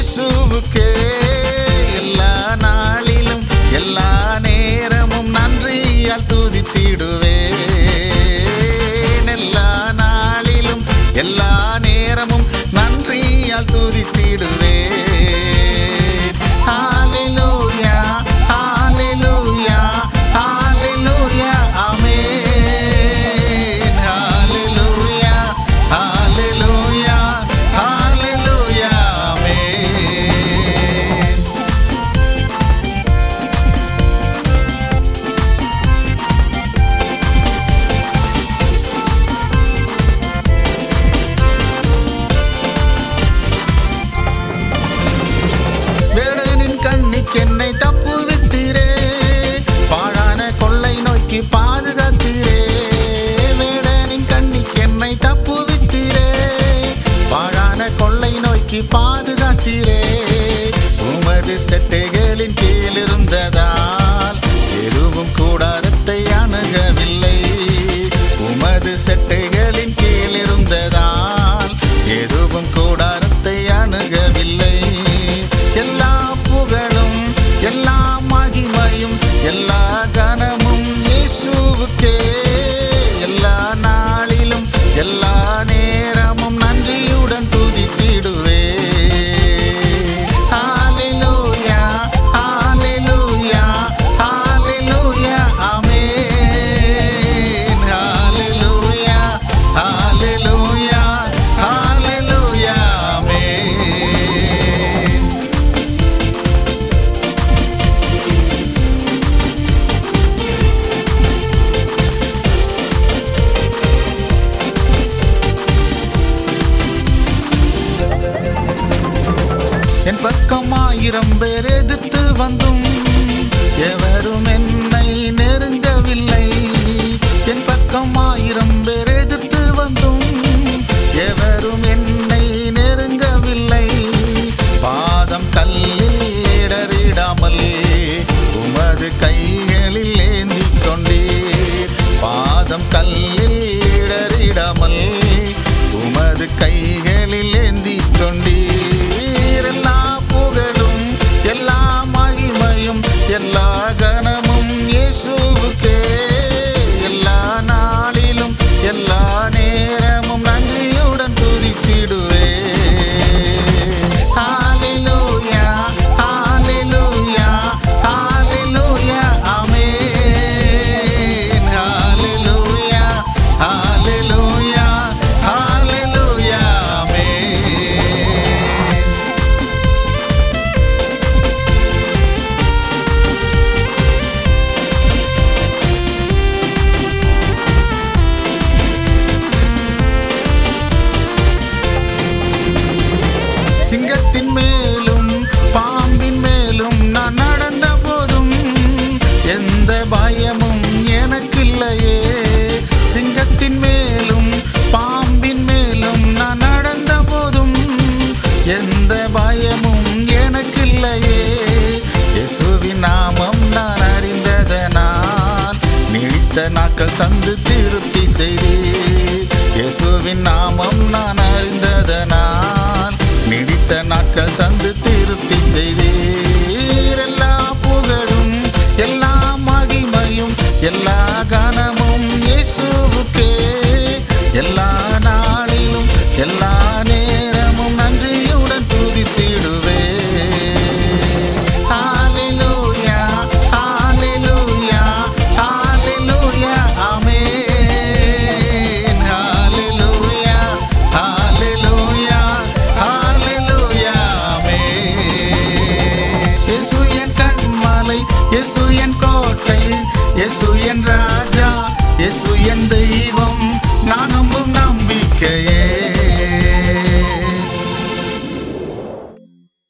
deixa o buquê. பாதுகாத்தீரே உமது சட்டை ஆயிரம் பேர் எதிர்த்து வந்தும் எவரும் என்னை நெருங்கவில்லை. என் பக்கம் ஆயிரம் பேர் எதிர்த்து வந்தும் எவரும் என்னை நெருங்கவில்லை. பாதம் கல்லில் இடறிடாமல் உமது கைகளில் ஏந்தி கொண்டீர். பாதம் கல்லில் ஆட்கள் தந்து திருப்தி செய்தி. இயேசுவின் நாமம் நான் அறிந்ததனால் நீடித்த நாட்கள் தந்து திருப்தி செய்தி.